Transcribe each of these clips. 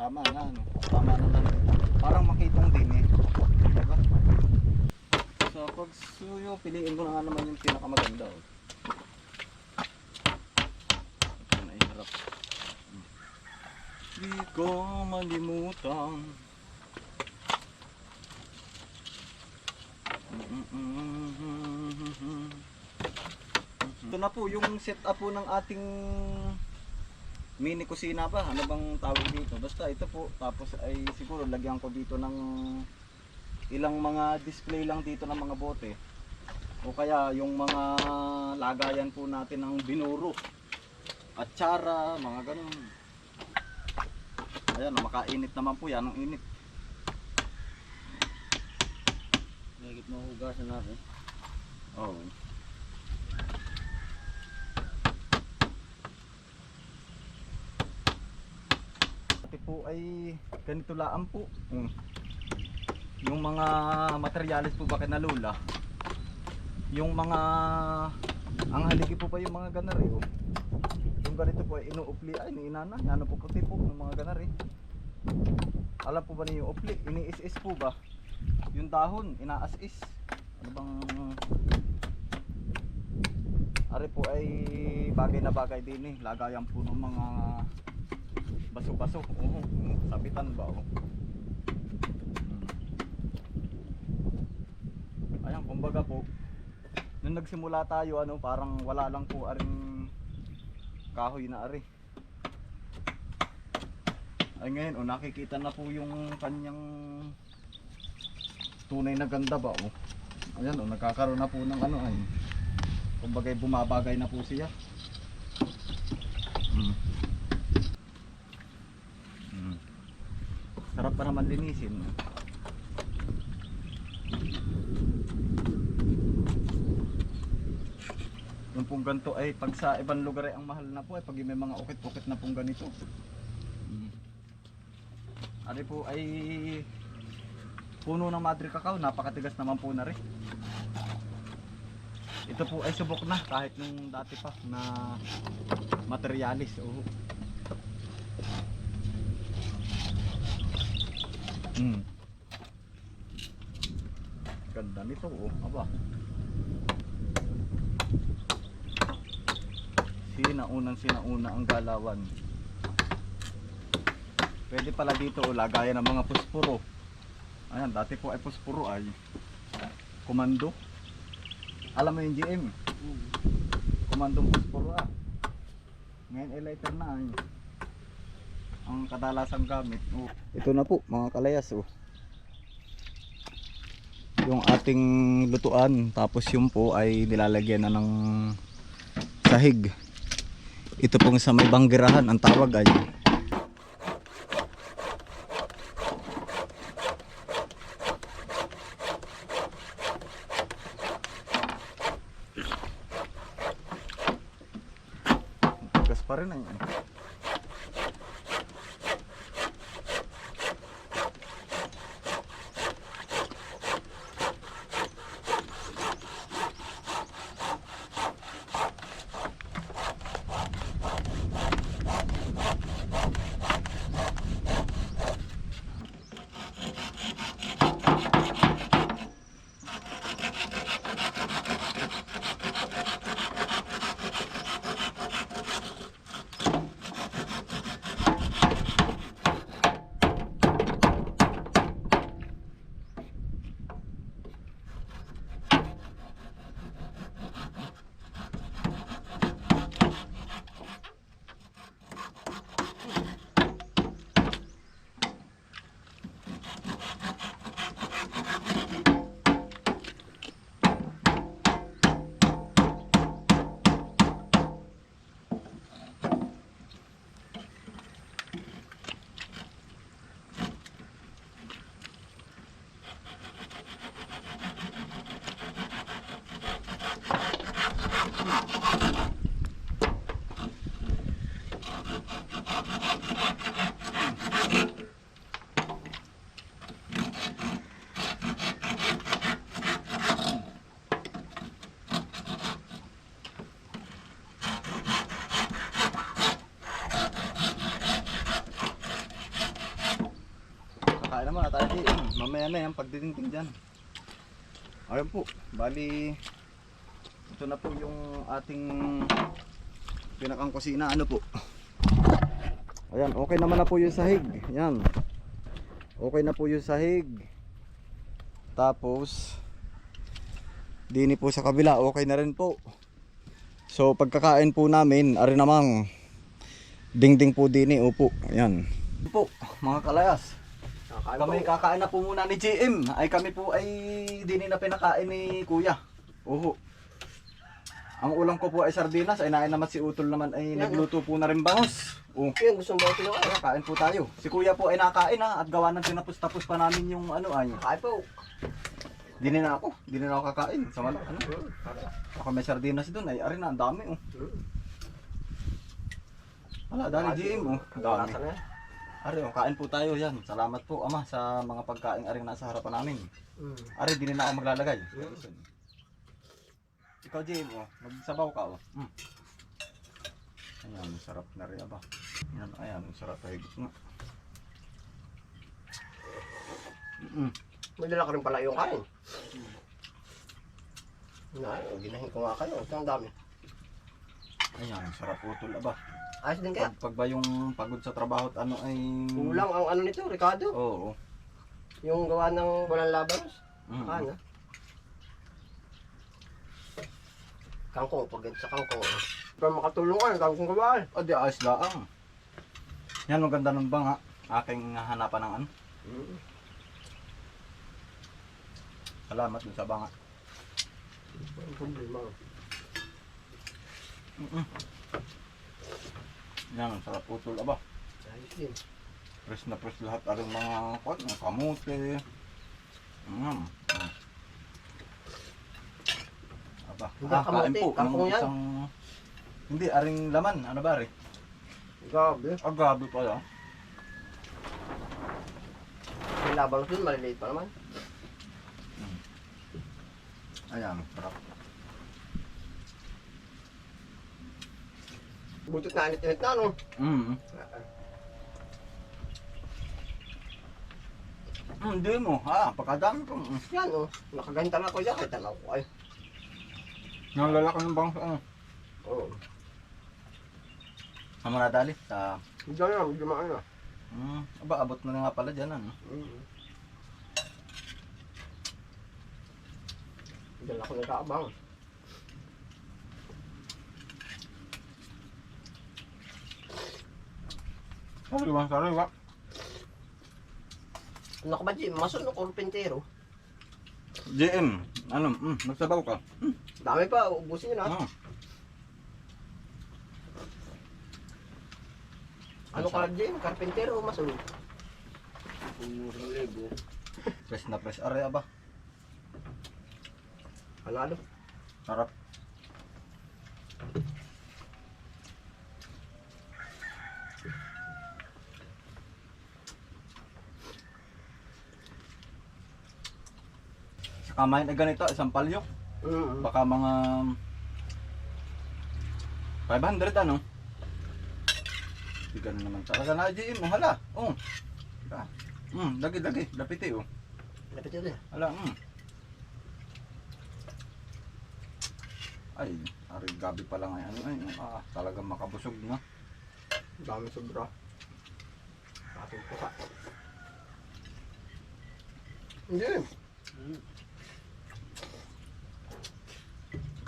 tama na, ano. Tama na lang. Parang makitong din eh. Diba? So, pag suyo, piliin ko na nga naman yung pinakamaganda. Oh. Ito na hirap. Di ko malimutan. Ito na po yung setup po ng ating mini kusina ba? Ano bang tawag dito? Basta ito po. Tapos ay siguro lagyan ko dito ng ilang mga display lang dito ng mga bote. O kaya yung mga lagayan po natin ng binuro. At tsara, mga ganun. Ayan, makainit naman po yan. Ang init. Nagit mo hugasan natin. Oh. Po ay ganito laan po. Mm. Yung mga materyales po ba kinalula. Yung mga ang haligi po ba yung mga ganari oh. Yung ganito po ay inuupli ay ni inana, ano po puti po yung mga ganari. Alam po ba niyo yung upli? Iniis-is po ba? Yung dahon, inaas-is. Ano bang Ari po ay bagay na bagay din eh. Lagayan po ng mga baso-baso. Oo, sabitan ba? Oh. Ayan, kumbaga po, nung nagsimula tayo, ano, parang wala lang po aring kahoy na ari. Ay ngayon, oh, nakikita na po yung kanyang tunay na ganda ba, oh. Ayan, oh, nagkakaroon na po ng ano, ay. Kumbaga bumabagay na po siya. Mm. Sarap pa naman linisin. Yung pong ganito ay pag sa ibang lugar ay ang mahal na po ay pag may mga ukit-ukit na pong ganito. Mm. Ari po ay puno ng madre cacao, napakatigas naman po na rin. Ito po ay subok na kahit nung dati pa na materialis. Oh. Mm. Ganda nito oh. Aba. Sinaunang sinauna ang galawan. Pwede pala dito oh, lagayan ng mga puspuro. Ayan, dati po ay puspuro ay komando. Alam mo yung GM? Komandong puspuro ah. Ngayon ay lighter na ay. Ang kadalasang gamit. Oh. Ito na po mga kalayas oh. Yung ating lutuan tapos yung po ay nilalagyan na ng sahig. Ito pong sa may banggirahan ang tawag ay Gas pa rin. Kakain naman na tayo eh, di. Mamaya na eh, yan pagdidingding dyan. Ayun po, bali ito na po yung ating pinakang kusina. Ano po? Ayan, okay naman na po yung sahig. Ayan. Okay na po yung sahig. Tapos, dini po sa kabila, okay na rin po. So, pagkakain po namin, ari namang dingding po dini, upo. Ayan. Po, mga kalayas. Kakain Kami po. kakain na po muna ni GM. Ay kami po ay dini na pinakain ni Kuya. Oho. Ang ulam ko po ay sardinas, ay nain naman si Utol naman ay Yan, nagluto po na rin bangos. Oh. Yun, gusto mo ito Kaya kain po tayo. Si Kuya po ay nakain ha at gawa ng tinapos-tapos pa namin yung ano ay. Kakain po. Dini na ako, dini na ako kakain. Sa ano? Ako may sardinas doon ay ari na ang dami oh. Wala, dali GM oh. Ang dami. Na yan. Ari, oh, kain po tayo yan. Salamat po ama sa mga pagkain aring nasa harapan namin. Mm. Ari, di na ako maglalagay. Mm. Ikaw, Jim, oh. Magsabaw ka, oh. Mm. Ayan, sarap na rin, aba. Ayan, ayan, ang sarap ay nga. Mm. May dala ka rin pala yung kain. Na, ginahin ko nga kayo. Ito ang dami. Ayan, sarap utol, aba. Ayos din kaya. Pag, pag ba yung pagod sa trabaho at ano ay... Kulang ang ano nito, Ricardo. Oo. Yung gawa ng walang laban. Mm. Ano? Kangkong, pag sa kangkong. Para makatulong ka, kangkong gawa. O, di ayos laang. Yan, ang ganda ng banga. Aking hanapan ng ano. Mm. Salamat dun sa banga. Ang problema. Mm Yan, ang sarap utol, aba. Ayos din. Press na press lahat aring mga kwan, kamote. Mm. Mm. Hindi ah, kain kamote, po. kangkong ng yan. isang... Hindi, aring laman. Ano ba, re? Gabi. Ah, grabe pala. May laban dun, maliliit pa naman. Ayan, sarap. Butot na init-init na, no? Mm. Mm, Hindi mo, ha? Pagkadami ko. Mm. Yan, oh. Nakagantan ako dyan, kahit tanaw ko ay. Ang lalaki ng bangsa. Ano? Oo. Ang mga dali sa... Diyan na, medyo maano. Mm, aba, abot mo na nga pala dyan, ano? Mm. Diyan ako nagkaabang. Sariwa, sariwa. Ano ka ba, Jim? Masunok o pintero? JM, ano, mm, magsabaw ka. Dami pa, ubusin nyo na. Mm. Ano ka, Jim? Karpintero o masunok? Pumurang lego. Press na press, are, aba. Panalo. Sarap. Sa kamay na ganito, isang palyok. Mm. Baka mga 500 ano? Hindi ganun naman talaga na GM, oh, hala. Oh. Ah. Mm, lagi lagi, lapiti oh. Lapit yun eh. Hala, mm. Ay, ari gabi pa lang ay ano ay, ah, talagang makabusog na. Dami sobra. Ating pusa. Hindi.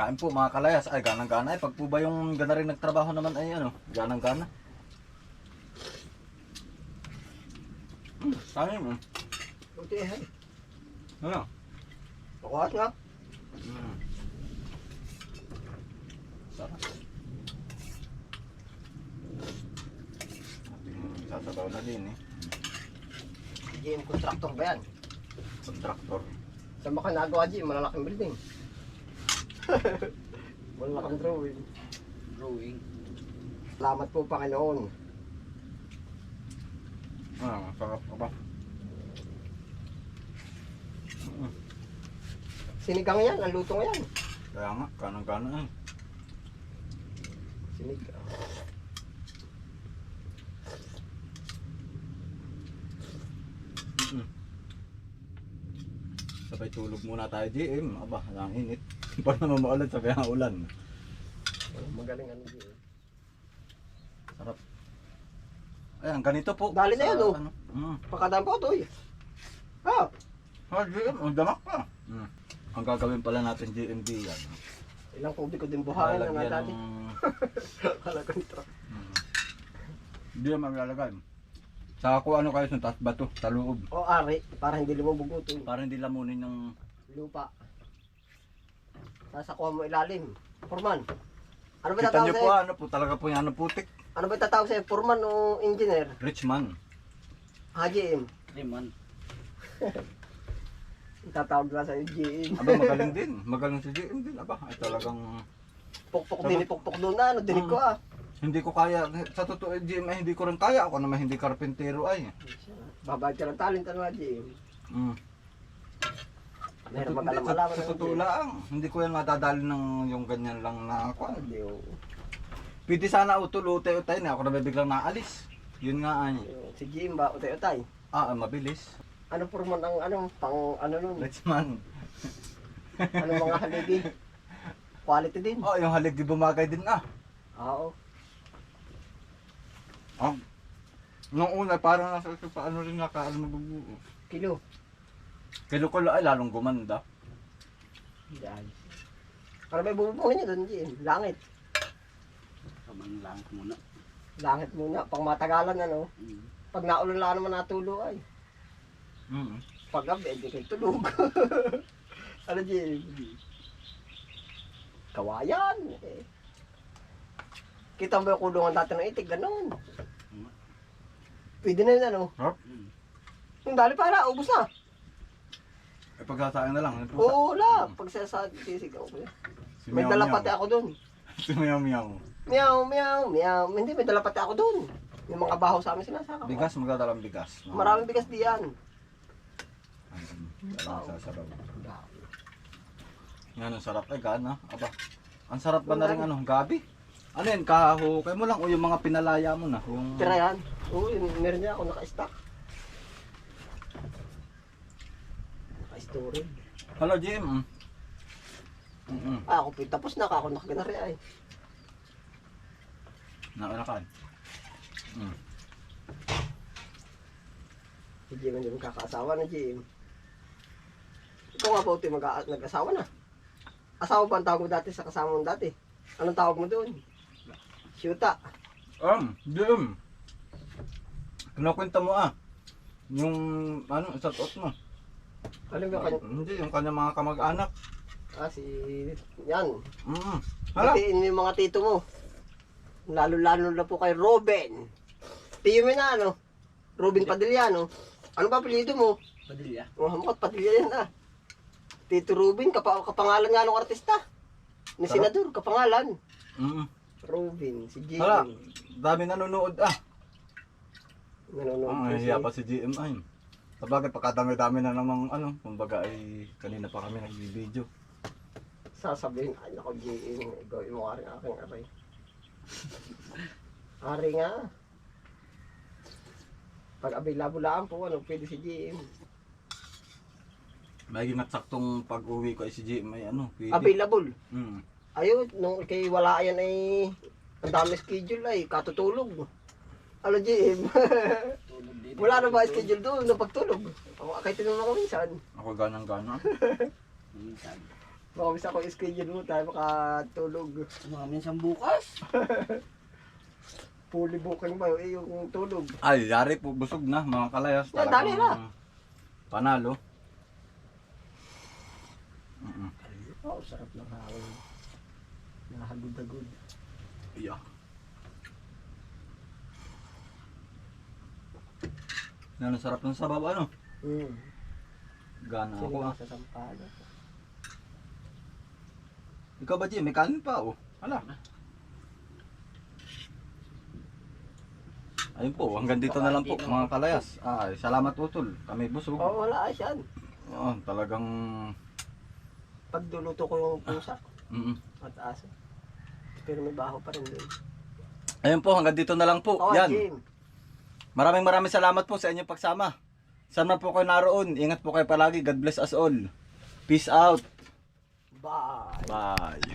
Kain po mga kalayas, ay ganang gana ay pag po ba yung gana rin nagtrabaho naman ay ano, ganang gana. Hmm, kain mo. Kunti eh. Ano? Pakuhat nga. Mm. Sarap. Sasabaw na din eh. Jim, contractor ba yan? Contractor. Saan ba ka nagawa, Jim? Malalaking building. Malalaking drawing. Drawing. Salamat po, Panginoon. Ah, sarap ka ba? Sinigang yan, ang luto yan. Kaya nga, kanang gana eh. Sinig. Mm. Sabay tulog muna tayo, GM. Aba, ang init. Pag naman maulan, sabay ang ulan. Oh, Magaling ano GM. Sarap. Ayan, ganito po. Dali na Sa yan, oh. Ano? Mm. Pakadaan po ito eh. Ah, Ah, GM, ang damak pa. Mm. Ang gagawin pala natin GMB yan. ilang tubig ko din buhangin na Lalagyan dati. ng... Kala ko nito. Mm. Hindi naman lalagay. Saka kung ano kayo sa taas bato, sa loob. O ari, para hindi lumubog ito. Para hindi lamunin ng... Lupa. Sasakuha mo ilalim. Furman. Ano ba Kita tatawag niyo po, sa'yo? ano po, talaga po yung ano putik. Ano ba tatawag sa'yo? Furman o engineer? Rich man. Ha, GM. Liman. Tatawag na sa'yo, GM. Aba, magaling din. Magaling si GM din. Aba, ay talagang... Pukpok din, pukpok doon na. Ano, dinig ko ah. Hindi ko kaya, sa totoo, GM ay hindi ko rin kaya. Ako naman hindi karpentero ay. Babayad ka ng talent, ano nga, GM. Mm. Meron magalang sa, sa totoo lang, hindi ko yan madadali ng yung ganyan lang na ako. Hindi, oh. Pwede sana utol-utay-utay na ako na biglang naalis. Yun nga ay. Si GM ba? Utay-utay. Ah, ah, mabilis. Ano Furman ang ano, pang ano nun? Rich man. Ano mga haligi? Quality din. Oh, yung halig di bumagay din ah. Oo. Oh. Nung una, parang nasa sa paano rin naka, ano, Kilo. kilo ko ay lalong gumanda. Yan. Para may bubungin niya doon, GM. Langit. Kaman lang muna. Langit muna. Pang matagalan, ano. Mm. Pag naulan lang naman natulo ay. Mm. Pag gabi, hindi kayo tulog. ano, GM? Kawayan. Eh. Kita mo yung kulungan dati ng itig, ganun. Pwede na yun, ano. Mm. Yung dali para, ubus na. Eh, pagkasayang na lang. ano po, Oo, wala. Pag sasad, sisigaw ko yan. Si May Meow dala Meow. pati ako doon. Si Meow Meow. Meow, meow, meow. Hindi, may dala pati ako doon. Yung mga baho sa amin sinasaka. ko. Bigas, magdadalang bigas. Maraming bigas diyan. Ang sasarap. Yan, ang sarap. Eh, gana. Aba. Ang sarap ba na rin ano, gabi? Ano yan, kahukay mo lang o yung mga pinalaya mo na? Yung... Tira yan. Oo, yun, meron niya ako naka-stock. Naka-storage. Hello, Jim. Mm-mm. Ah, ako po, tapos na ako nakaganari ay. Naulakan. Mm. Si Jim hindi magkakaasawa na Jim. Ikaw nga po, Uti, mag- nag-asawa na. Asawa ba ang tawag mo dati sa kasama mo dati? Anong tawag mo doon? Syuta. Um, Jim. Kinukwenta mo ah. Yung, ano, sa tot mo. Ba kanya? Hindi, yung kanya mga kamag-anak. Ah, si... Yan. Mm. Hala. Batiin mo yung mga tito mo. Lalo-lalo na po kay Robin. Tiyo mo na, ano? Robin Padillano. Ano ba apelyido mo? Padilya. Oh, hamot, Padilla yan ah. Tito Robin, kapa kapangalan nga ng artista. Ni Sarap. Senador, kapangalan. Mm. Robin, si Jim. Hala. Dami nanonood ah. Nanonood Ang siya. pa si GM ay. Sabagay, pagkadami-dami na namang ano, kumbaga ay kanina pa kami nag-video. Sasabihin, ay nako GM, gawin mo aring aking aray. Ari nga. Pag available lang po, ano, pwede si GM. May at saktong pag-uwi ko ay si GM ay ano, pwede. Available. Mm. Ayun, nung kay wala yan ay ang dami schedule ay katutulog. Ano GM? Wala na ba schedule doon na pagtulog? Ako, kahit tinanong ako minsan. Ako ganang-gana. Minsan. Baka minsan ako schedule mo tayo makatulog. Mga minsan bukas. Fully booking ba eh, yung tulog. Ay, yari po, busog na, mga kalayas. Yan, dali na. Panalo. Mm-mm. Oh, sarap ng hawin. Nahagod-hagod. Yeah. Yan, ang sarap ng sabaw, ano? Hmm. Gana ako ah. sa sampalan? Ikaw ba, Jim? May kanin pa, oh. Hala. Ayun po, hanggang dito na lang po, mga kalayas. Ah, salamat utol. Kami busog. Oo, wala ay siyan. Oo, talagang... Pagduluto ko yung pusa Mm at aso. Pero may baho pa rin doon. Ayun po, hanggang dito na lang po. Oo, Yan. Jim. Maraming maraming salamat po sa inyong pagsama. Saan man po kayo naroon, ingat po kayo palagi. God bless us all. Peace out. Bye. Bye.